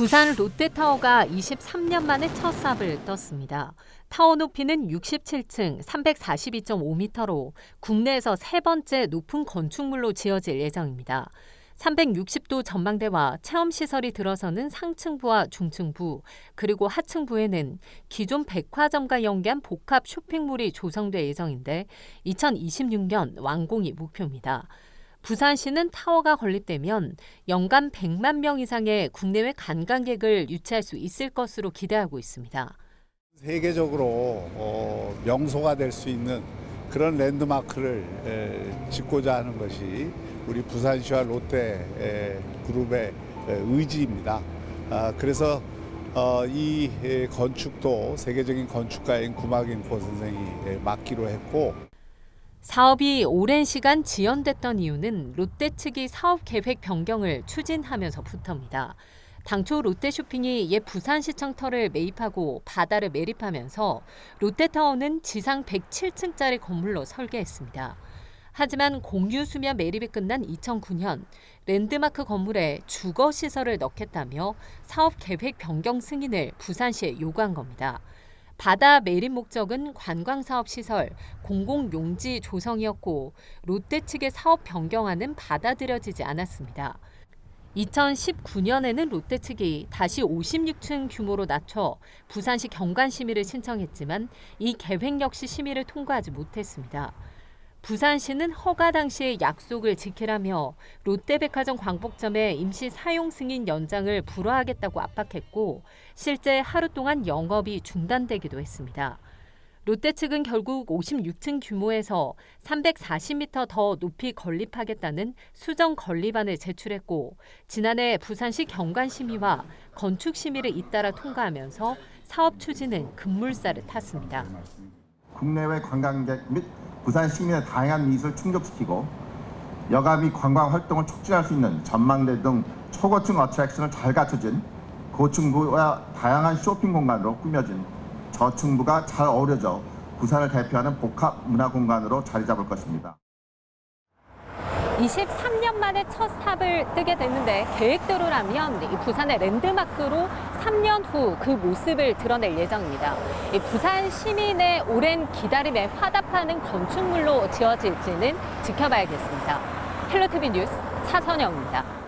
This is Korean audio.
부산 롯데타워가 23년 만에 첫 삽을 떴습니다. 타워 높이는 67층 342.5m로 국내에서 세 번째 높은 건축물로 지어질 예정입니다. 360도 전망대와 체험시설이 들어서는 상층부와 중층부, 그리고 하층부에는 기존 백화점과 연계한 복합 쇼핑몰이 조성될 예정인데 2026년 완공이 목표입니다. 부산시는 타워가 건립되면 연간 100만 명 이상의 국내외 관광객을 유치할 수 있을 것으로 기대하고 있습니다. 세계적으로 어, 명소가 될 수 있는 그런 랜드마크를 에, 짓고자 하는 것이 우리 부산시와 롯데 에, 그룹의 에, 의지입니다. 아, 그래서 어, 이 에, 건축도 세계적인 건축가인 구마긴포 선생이 에, 맡기로 했고 사업이 오랜 시간 지연됐던 이유는 롯데 측이 사업 계획 변경을 추진하면서부터입니다. 당초 롯데쇼핑이 옛 부산시청터를 매입하고 바다를 매립하면서 롯데타워는 지상 107층짜리 건물로 설계했습니다. 하지만 공유 수면 매립이 끝난 2009년 랜드마크 건물에 주거 시설을 넣겠다며 사업 계획 변경 승인을 부산시에 요구한 겁니다. 바다 매립 목적은 관광 사업 시설, 공공 용지 조성이었고 롯데 측의 사업 변경안은 받아들여지지 않았습니다. 2019년에는 롯데 측이 다시 56층 규모로 낮춰 부산시 경관 심의를 신청했지만 이 계획 역시 심의를 통과하지 못했습니다. 부산시는 허가 당시의 약속을 지키라며 롯데백화점 광복점의 임시 사용 승인 연장을 불허하겠다고 압박했고 실제 하루 동안 영업이 중단되기도 했습니다. 롯데 측은 결국 56층 규모에서 340m 더 높이 건립하겠다는 수정 건립안을 제출했고 지난해 부산시 경관심의와 건축심의를 잇따라 통과하면서 사업 추진은 급물살을 탔습니다. 국내외 관광객 및 부산 시민의 다양한 니즈를 충족시키고 여가 및 관광 활동을 촉진할 수 있는 전망대 등 초고층 어트랙션을 잘 갖춰진 고층부와 다양한 쇼핑 공간으로 꾸며진 저층부가 잘 어우러져 부산을 대표하는 복합 문화 공간으로 자리 잡을 것입니다. 23년 만에 첫 삽을 뜨게 됐는데 계획대로라면 이 부산의 랜드마크로 3년 후 그 모습을 드러낼 예정입니다. 이 부산 시민의 오랜 기다림에 화답하는 건축물로 지어질지는 지켜봐야겠습니다. 헬로티비 뉴스 차선영입니다.